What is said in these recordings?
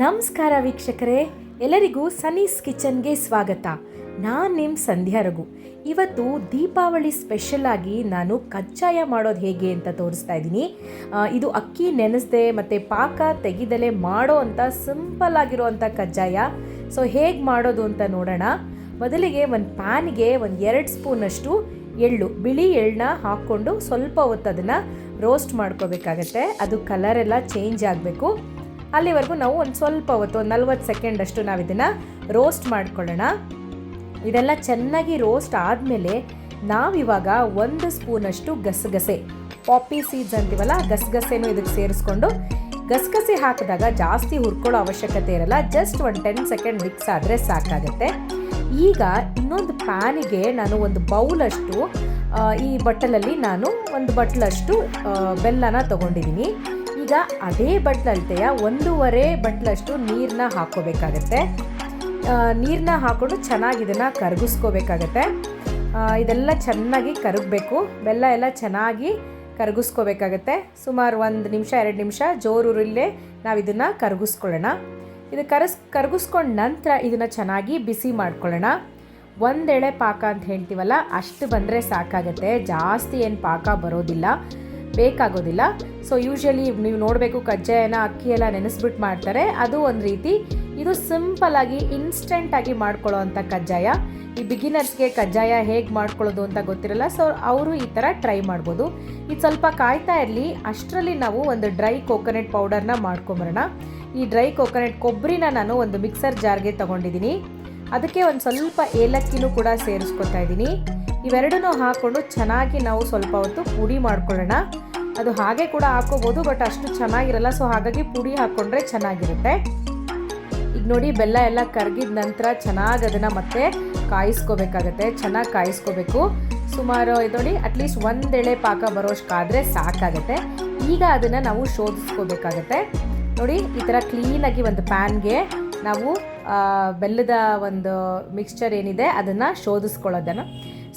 ನಮಸ್ಕಾರ ವೀಕ್ಷಕರೇ, ಎಲ್ಲರಿಗೂ ಸನೀಸ್ ಕಿಚನ್ಗೆ ಸ್ವಾಗತ. ನಾನು ನಿಮ್ಮ ಸಂಧ್ಯಾ ರಘು. ಇವತ್ತು ದೀಪಾವಳಿ ಸ್ಪೆಷಲ್ ಆಗಿ ನಾನು ಕಜ್ಜಾಯ ಮಾಡೋದು ಹೇಗೆ ಅಂತ ತೋರಿಸ್ತಾ ಇದ್ದೀನಿ. ಇದು ಅಕ್ಕಿ ನೆನೆಸ್ದೆ ಮತ್ತು ಪಾಕ ತೆಗೆದಲೆ ಮಾಡೋ ಅಂಥ ಸಿಂಪಲ್ ಕಜ್ಜಾಯ. ಸೊ ಹೇಗೆ ಮಾಡೋದು ಅಂತ ನೋಡೋಣ. ಮೊದಲಿಗೆ ಒಂದು ಪ್ಯಾನ್ಗೆ ಒಂದು ಎರಡು ಸ್ಪೂನಷ್ಟು ಎಳ್ಳು, ಬಿಳಿ ಎಳ್ಳನ್ನ ಹಾಕ್ಕೊಂಡು ಸ್ವಲ್ಪ ಹೊತ್ತು ಅದನ್ನು ರೋಸ್ಟ್ ಮಾಡ್ಕೋಬೇಕಾಗತ್ತೆ. ಅದು ಕಲರೆಲ್ಲ ಚೇಂಜ್ ಆಗಬೇಕು. ಅಲ್ಲಿವರೆಗೂ ನಾವು ಒಂದು ಸ್ವಲ್ಪ ಹೊತ್ತು, ಒಂದು ನಲ್ವತ್ತು ಸೆಕೆಂಡ್ ಅಷ್ಟು ನಾವು ಇದನ್ನು ರೋಸ್ಟ್ ಮಾಡ್ಕೊಳ್ಳೋಣ. ಇದೆಲ್ಲ ಚೆನ್ನಾಗಿ ರೋಸ್ಟ್ ಆದಮೇಲೆ ನಾವಿವಾಗ ಒಂದು ಸ್ಪೂನಷ್ಟು ಗಸಗಸೆ ಪಾಪಿ ಸೀಡ್ಸ್ ಅಂತೀವಲ್ಲ ಗಸಗಸೆನೂ ಇದಕ್ಕೆ ಸೇರಿಸ್ಕೊಂಡು ಗಸಗಸೆ ಹಾಕಿದಾಗ ಜಾಸ್ತಿ ಹುರ್ಕೊಳ್ಳೋ ಅವಶ್ಯಕತೆ ಇರಲ್ಲ ಜಸ್ಟ್ ಒಂದು ಟೆನ್ ಸೆಕೆಂಡ್ ಮಿಕ್ಸ್ ಆದರೆ ಸಾಕಾಗುತ್ತೆ. ಈಗ ಇನ್ನೊಂದು ಪ್ಯಾನಿಗೆ ನಾನು ಒಂದು ಬೌಲಷ್ಟು ಈ ಬಟ್ಟಲಲ್ಲಿ ನಾನು ಒಂದು ಬಟ್ಲಷ್ಟು ಬೆಲ್ಲನ ತೊಗೊಂಡಿದ್ದೀನಿ ಈಗ ಅದೇ ಬಟ್ಲಲ್ತೆಯ ಒಂದೂವರೆ ಬಟ್ಲಷ್ಟು ನೀರನ್ನ ಹಾಕ್ಕೋಬೇಕಾಗತ್ತೆ. ನೀರನ್ನ ಹಾಕ್ಕೊಂಡು ಚೆನ್ನಾಗಿ ಇದನ್ನು ಕರಗಿಸ್ಕೋಬೇಕಾಗತ್ತೆ. ಇದೆಲ್ಲ ಚೆನ್ನಾಗಿ ಕರಗಬೇಕು. ಬೆಲ್ಲ ಎಲ್ಲ ಚೆನ್ನಾಗಿ ಕರಗಿಸ್ಕೋಬೇಕಾಗತ್ತೆ. ಸುಮಾರು ಒಂದು ನಿಮಿಷ, ಎರಡು ನಿಮಿಷ ಜೋರೂರಲ್ಲೇ ನಾವು ಇದನ್ನು ಕರಗಿಸ್ಕೊಳ್ಳೋಣ. ಇದು ಕರಸ್, ಕರಗಿಸ್ಕೊಂಡ ನಂತರ ಇದನ್ನು ಚೆನ್ನಾಗಿ ಬಿಸಿ ಮಾಡ್ಕೊಳ್ಳೋಣ. ಒಂದೆಳೆ ಪಾಕ ಅಂತ ಹೇಳ್ತೀವಲ್ಲ, ಅಷ್ಟು ಬಂದರೆ ಸಾಕಾಗತ್ತೆ. ಜಾಸ್ತಿ ಏನು ಪಾಕ ಬರೋದಿಲ್ಲ. ಬೇಕಾಗೋದಿಲ್ಲ. ಸೊ ಯೂಶ್ವಲಿ ನೀವು ನೋಡಬೇಕು ಕಜ್ಜಾಯನ ಅಕ್ಕಿ ಎಲ್ಲ ನೆನೆಸ್ಬಿಟ್ಟು ಮಾಡ್ತಾರೆ. ಅದು ಒಂದು ರೀತಿ ಇದು ಸಿಂಪಲ್ಲಾಗಿ ಇನ್ಸ್ಟೆಂಟಾಗಿ ಮಾಡ್ಕೊಳ್ಳೋ ಅಂಥ ಕಜ್ಜಾಯ. ಈ ಬಿಗಿನರ್ಸ್ಗೆ ಕಜ್ಜಾಯ ಹೇಗೆ ಮಾಡ್ಕೊಳ್ಳೋದು ಅಂತ ಗೊತ್ತಿರಲ್ಲ. ಸೊ ಅವರು ಈ ಥರ ಟ್ರೈ ಮಾಡ್ಬೋದು. ಇದು ಸ್ವಲ್ಪ ಕಾಯ್ತಾ ಇರಲಿ. ಅಷ್ಟರಲ್ಲಿ ನಾವು ಒಂದು ಡ್ರೈ ಕೋಕೋನಟ್ ಪೌಡರ್ನ ಮಾಡ್ಕೊಂಬರೋಣ. ಈ ಡ್ರೈ ಕೋಕೋನಟ್ ಕೊಬ್ಬರಿನ ನಾನು ಒಂದು ಮಿಕ್ಸರ್ ಜಾರ್ಗೆ ತೊಗೊಂಡಿದ್ದೀನಿ ಅದಕ್ಕೆ ಒಂದು ಸ್ವಲ್ಪ ಏಲಕ್ಕಿನೂ ಕೂಡ ಸೇರಿಸ್ಕೊತಾ ಇದ್ದೀನಿ. ಇವೆರಡನ್ನೂ ಹಾಕ್ಕೊಂಡು ಚೆನ್ನಾಗಿ ನಾವು ಸ್ವಲ್ಪ ಹೊತ್ತು ಪುಡಿ ಮಾಡ್ಕೊಳ್ಳೋಣ. ಅದು ಹಾಗೆ ಕೂಡ ಹಾಕೋಬೋದು ಬಟ್ ಅಷ್ಟು ಚೆನ್ನಾಗಿರಲ್ಲ. ಸೊ ಹಾಗಾಗಿ ಪುಡಿ ಹಾಕ್ಕೊಂಡ್ರೆ ಚೆನ್ನಾಗಿರುತ್ತೆ. ಈಗ ನೋಡಿ, ಬೆಲ್ಲ ಎಲ್ಲ ಕರಗಿದ ನಂತರ ಚೆನ್ನಾಗಿ ಅದನ್ನು ಮತ್ತೆ ಕಾಯಿಸ್ಕೋಬೇಕಾಗತ್ತೆ. ಚೆನ್ನಾಗಿ ಕಾಯಿಸ್ಕೋಬೇಕು. ಸುಮಾರು ಇದು ನೋಡಿ ಅಟ್ಲೀಸ್ಟ್ ಒಂದೆಳೆ ಪಾಕ ಬರೋಷ್ಟಾದರೆ ಸಾಕಾಗತ್ತೆ. ಈಗ ಅದನ್ನು ನಾವು ಶೋಧಿಸ್ಕೋಬೇಕಾಗತ್ತೆ. ನೋಡಿ, ಈ ಥರ ಕ್ಲೀನಾಗಿ ಒಂದು ಪ್ಯಾನ್ಗೆ ನಾವು ಬೆಲ್ಲದ ಒಂದು ಮಿಕ್ಸ್ಚರ್ ಏನಿದೆ, ಅದನ್ನು ಶೋಧಿಸ್ಕೊಳ್ಳೋದನ್ನು.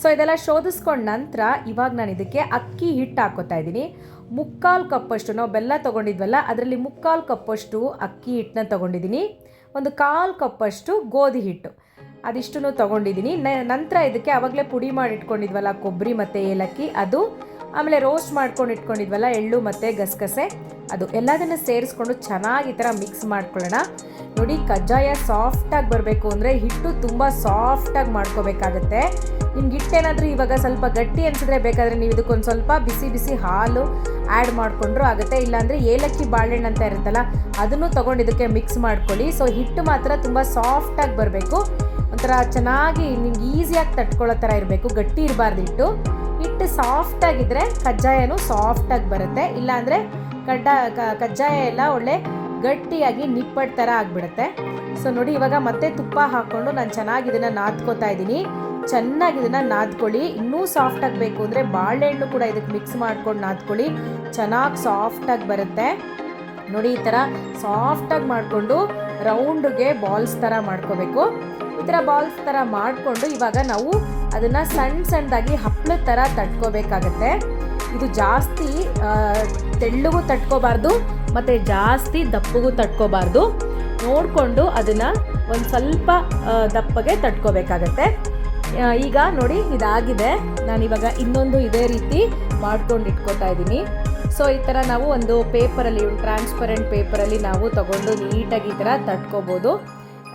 ಸೊ ಇದೆಲ್ಲ ಶೋಧಿಸ್ಕೊಂಡ ನಂತರ ಇವಾಗ ನಾನು ಇದಕ್ಕೆ ಅಕ್ಕಿ ಹಿಟ್ಟು ಹಾಕೋತಾ ಇದ್ದೀನಿ. ಮುಕ್ಕಾಲು ಕಪ್ಪಷ್ಟು, ನಾವು ಬೆಲ್ಲ ತೊಗೊಂಡಿದ್ವಲ್ಲ, ಅದರಲ್ಲಿ ಮುಕ್ಕಾಲು ಕಪ್ಪಷ್ಟು ಅಕ್ಕಿ ಹಿಟ್ಟನ್ನ ತೊಗೊಂಡಿದ್ದೀನಿ. ಒಂದು ಕಾಲು ಕಪ್ಪಷ್ಟು ಗೋಧಿ ಹಿಟ್ಟು. ಅದಿಷ್ಟು ತೊಗೊಂಡಿದ್ದೀನಿ. ನಂತರ ಇದಕ್ಕೆ ಆವಾಗಲೇ ಪುಡಿ ಮಾಡಿ ಇಟ್ಕೊಂಡಿದ್ವಲ್ಲ ಕೊಬ್ಬರಿ ಮತ್ತು ಏಲಕ್ಕಿ, ಅದು ಆಮೇಲೆ ರೋಸ್ಟ್ ಮಾಡ್ಕೊಂಡು ಇಟ್ಕೊಂಡಿದ್ವಲ್ಲ, ಎಳ್ಳು ಮತ್ತು ಗಸಗಸೆ. ಅದು ಎಲ್ಲದನ್ನು ಸೇರಿಸ್ಕೊಂಡು ಚೆನ್ನಾಗಿ ಈ ಥರ ಮಿಕ್ಸ್ ಮಾಡ್ಕೊಳ್ಳೋಣ. ನೋಡಿ, ಕಜ್ಜಾಯ ಸಾಫ್ಟಾಗಿ ಬರಬೇಕು ಅಂದರೆ ಹಿಟ್ಟು ತುಂಬ ಸಾಫ್ಟಾಗಿ ಮಾಡ್ಕೋಬೇಕಾಗತ್ತೆ. ನಿಮ್ಗೆ ಹಿಟ್ಟೇನಾದರೂ ಇವಾಗ ಸ್ವಲ್ಪ ಗಟ್ಟಿ ಅನಿಸಿದ್ರೆ ಬೇಕಾದರೆ ನೀವು ಇದಕ್ಕೊಂದು ಸ್ವಲ್ಪ ಬಿಸಿ ಬಿಸಿ ಹಾಲು ಆ್ಯಡ್ ಮಾಡಿಕೊಂಡ್ರೂ ಆಗುತ್ತೆ. ಇಲ್ಲಾಂದರೆ ಏಲಕ್ಕಿ ಬಾಳೆಹಣ್ಣು ಅಂತ ಇರುತ್ತಲ್ಲ, ಅದನ್ನು ತೊಗೊಂಡು ಇದಕ್ಕೆ ಮಿಕ್ಸ್ ಮಾಡ್ಕೊಳ್ಳಿ. ಸೊ ಹಿಟ್ಟು ಮಾತ್ರ ತುಂಬ ಸಾಫ್ಟಾಗಿ ಬರಬೇಕು. ಒಂಥರ ಚೆನ್ನಾಗಿ ನಿಮ್ಗೆ ಈಸಿಯಾಗಿ ತಟ್ಕೊಳ್ಳೋ ಥರ ಇರಬೇಕು. ಗಟ್ಟಿ ಇರಬಾರ್ದು ಹಿಟ್ಟು. ಹಿಟ್ಟು ಸಾಫ್ಟಾಗಿದ್ದರೆ ಕಜ್ಜಾಯನೂ ಸಾಫ್ಟಾಗಿ ಬರುತ್ತೆ. ಇಲ್ಲಾಂದರೆ ಕಡ್ಡ ಕಜ್ಜಾಯ ಎಲ್ಲ ಒಳ್ಳೆ ಗಟ್ಟಿಯಾಗಿ ನಿಪ್ಪಟ್ಟು ಥರ ಆಗಿಬಿಡುತ್ತೆ. ಸೊ ನೋಡಿ ಇವಾಗ ಮತ್ತೆ ತುಪ್ಪ ಹಾಕ್ಕೊಂಡು ನಾನು ಚೆನ್ನಾಗಿ ಇದನ್ನು ನಾದ್ಕೋತಾ ಇದ್ದೀನಿ. ಚೆನ್ನಾಗಿ ಇದನ್ನು ನಾದ್ಕೊಳ್ಳಿ. ಇನ್ನೂ ಸಾಫ್ಟ್ ಆಗಬೇಕು ಅಂದರೆ ಬಾಳೆಹಣ್ಣು ಕೂಡ ಇದಕ್ಕೆ ಮಿಕ್ಸ್ ಮಾಡ್ಕೊಂಡು ನಾದ್ಕೊಳ್ಳಿ. ಚೆನ್ನಾಗಿ ಸಾಫ್ಟಾಗಿ ಬರುತ್ತೆ. ನೋಡಿ ಈ ಥರ ಸಾಫ್ಟಾಗಿ ಮಾಡಿಕೊಂಡು ರೌಂಡ್ಗೆ ಬಾಲ್ಸ್ ಥರ ಮಾಡ್ಕೋಬೇಕು. ಈ ಥರ ಬಾಲ್ಸ್ ಥರ ಮಾಡಿಕೊಂಡು ಇವಾಗ ನಾವು ಅದನ್ನು ಸಣ್ಣ ಸಣ್ಣದಾಗಿ ಹಪ್ಪಳದ ಥರ ತಟ್ಕೋಬೇಕಾಗತ್ತೆ. ಇದು ಜಾಸ್ತಿ ತೆಳ್ಳಗೂ ತಟ್ಕೋಬಾರ್ದು, ಮತ್ತು ಜಾಸ್ತಿ ದಪ್ಪಗೂ ತಟ್ಕೋಬಾರ್ದು. ನೋಡಿಕೊಂಡು ಅದನ್ನು ಒಂದು ಸ್ವಲ್ಪ ದಪ್ಪಗೆ ತಟ್ಕೋಬೇಕಾಗತ್ತೆ. ಈಗ ನೋಡಿ ಇದಾಗಿದೆ. ನಾನಿವಾಗ ಇನ್ನೊಂದು ಇದೇ ರೀತಿ ಮಾಡ್ಕೊಂಡು ಇಟ್ಕೋತಾ ಇದ್ದೀನಿ. ಸೊ ಈ ಥರ ನಾವು ಒಂದು ಪೇಪರಲ್ಲಿ ಟ್ರಾನ್ಸ್ಪರೆಂಟ್ ಪೇಪರಲ್ಲಿ ನಾವು ತಗೊಂಡು ನೀಟಾಗಿ ಈ ಥರ ತಟ್ಕೋಬೋದು.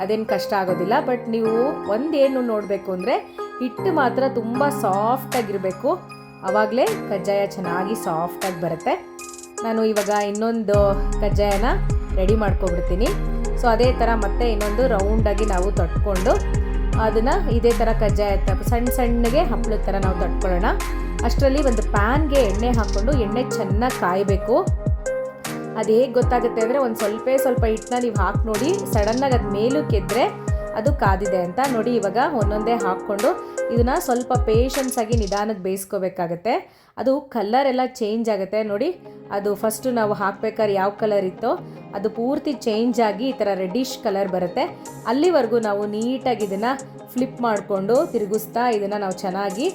ಅದೇನು ಕಷ್ಟ ಆಗೋದಿಲ್ಲ, ಬಟ್ ನೀವು ಒಂದೇನು ನೋಡಬೇಕು ಅಂದರೆ ಹಿಟ್ಟು ಮಾತ್ರ ತುಂಬ ಸಾಫ್ಟಾಗಿರಬೇಕು ಆವಾಗಲೇ ಕಜ್ಜಾಯ ಚೆನ್ನಾಗಿ ಸಾಫ್ಟಾಗಿ ಬರುತ್ತೆ. ನಾನು ಇವಾಗ ಇನ್ನೊಂದು ಕಜ್ಜಾಯನ ರೆಡಿ ಮಾಡ್ಕೊಬಿಡ್ತೀನಿ. ಸೊ ಅದೇ ಥರ ಮತ್ತೆ ಇನ್ನೊಂದು ರೌಂಡಾಗಿ ನಾವು ತಟ್ಕೊಂಡು ಅದನ್ನು ಇದೇ ಥರ ಕಜ್ಜಾಯ ಸಣ್ಣ ಸಣ್ಣಗೆ ಹಪ್ಪಳದ ಥರ ನಾವು ತಟ್ಕೊಳ್ಳೋಣ. ಅಷ್ಟರಲ್ಲಿ ಒಂದು ಪ್ಯಾನ್ಗೆ ಎಣ್ಣೆ ಹಾಕ್ಕೊಂಡು ಎಣ್ಣೆ ಚೆನ್ನಾಗಿ ಕಾಯಬೇಕು. ಅದು ಹೇಗೆ ಗೊತ್ತಾಗುತ್ತೆ ಅಂದರೆ ಒಂದು ಸ್ವಲ್ಪ ಸ್ವಲ್ಪ ಹಿಟ್ಟನ್ನ ನೀವು ಹಾಕಿ ನೋಡಿ, ಸಡನ್ನಾಗಿ ಅದು ಮೇಲೂ ಕೆದ್ರೆ ಅದು ಕಾದಿದೆ ಅಂತ ನೋಡಿ ಇವಾಗ ಒಂದೊಂದೇ ಹಾಕ್ಕೊಂಡು ಇದನ್ನು ಸ್ವಲ್ಪ ಪೇಷನ್ಸಾಗಿ ನಿಧಾನಕ್ಕೆ ಬೇಯಿಸ್ಕೋಬೇಕಾಗತ್ತೆ. ಅದು ಕಲರ್ ಎಲ್ಲ ಚೇಂಜ್ ಆಗುತ್ತೆ. ನೋಡಿ, ಅದು ಫಸ್ಟು ನಾವು ಹಾಕ್ಬೇಕಾದ್ರೆ ಯಾವ ಕಲರ್ ಇತ್ತೋ, ಅದು ಪೂರ್ತಿ ಚೇಂಜ್ ಆಗಿ ಈ ಥರ ರೆಡ್ಡಿಶ್ ಕಲರ್ ಬರುತ್ತೆ. ಅಲ್ಲಿವರೆಗೂ ನಾವು ನೀಟಾಗಿ ಇದನ್ನು ಫ್ಲಿಪ್ ಮಾಡಿಕೊಂಡು ತಿರುಗಿಸ್ತಾ ಇದನ್ನು ನಾವು ಚೆನ್ನಾಗಿ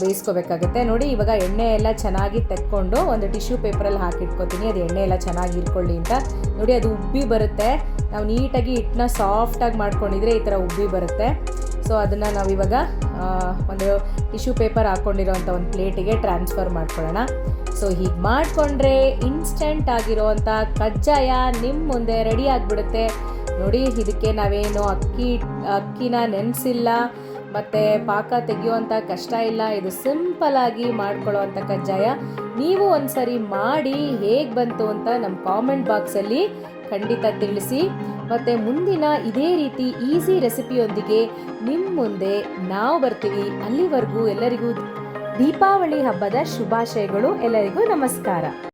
ಬೇಯಿಸ್ಕೋಬೇಕಾಗುತ್ತೆ. ನೋಡಿ, ಇವಾಗ ಎಣ್ಣೆ ಎಲ್ಲ ಚೆನ್ನಾಗಿ ತೆಕ್ಕೊಂಡು ಒಂದು ಟಿಶ್ಯೂ ಪೇಪರಲ್ಲಿ ಹಾಕಿಟ್ಕೋತೀನಿ. ಅದು ಎಣ್ಣೆ ಎಲ್ಲ ಚೆನ್ನಾಗಿ ಇರ್ಕೊಳ್ಳಿ ಅಂತ. ನೋಡಿ, ಅದು ಉಬ್ಬಿ ಬರುತ್ತೆ. ನಾವು ನೀಟಾಗಿ ಹಿಟ್ಟನ್ನ ಸಾಫ್ಟಾಗಿ ಮಾಡ್ಕೊಂಡಿದ್ರೆ ಈ ಥರ ಉಬ್ಬಿ ಬರುತ್ತೆ. ಸೊ ಅದನ್ನು ನಾವಿವಾಗ ಒಂದು ಟಿಶ್ಯೂ ಪೇಪರ್ ಹಾಕ್ಕೊಂಡಿರೋಂಥ ಒಂದು ಪ್ಲೇಟಿಗೆ ಟ್ರಾನ್ಸ್ಫರ್ ಮಾಡ್ಕೊಳ್ಳೋಣ. ಸೊ ಹೀಗೆ ಮಾಡಿಕೊಂಡ್ರೆ ಇನ್ಸ್ಟೆಂಟ್ ಆಗಿರೋವಂಥ ಕಜ್ಜಾಯ ನಿಮ್ಮ ಮುಂದೆ ರೆಡಿ ಆಗಿಬಿಡುತ್ತೆ. ನೋಡಿ, ಇದಕ್ಕೆ ನಾವೇನು ಅಕ್ಕಿ, ಅಕ್ಕಿನ ನೆನೆಸಿಲ್ಲ, ಮತ್ತು ಪಾಕ ತೆಗೆಯುವಂಥ ಕಷ್ಟ ಇಲ್ಲ. ಇದು ಸಿಂಪಲಾಗಿ ಮಾಡ್ಕೊಳ್ಳೋವಂಥ ಕಜ್ಜಾಯ. ನೀವು ಒಂದ್ಸರಿ ಮಾಡಿ ಹೇಗೆ ಬಂತು ಅಂತ ನಮ್ಮ ಕಾಮೆಂಟ್ ಬಾಕ್ಸಲ್ಲಿ ಖಂಡಿತ ತಿಳಿಸಿ. ಮತ್ತು ಮುಂದಿನ ಇದೇ ರೀತಿ ಈಸಿ ರೆಸಿಪಿಯೊಂದಿಗೆ ನಿಮ್ಮ ಮುಂದೆ ನಾವು ಬರ್ತೀವಿ. ಅಲ್ಲಿವರೆಗೂ ಎಲ್ಲರಿಗೂ ದೀಪಾವಳಿ ಹಬ್ಬದ ಶುಭಾಶಯಗಳು. ಎಲ್ಲರಿಗೂ ನಮಸ್ಕಾರ.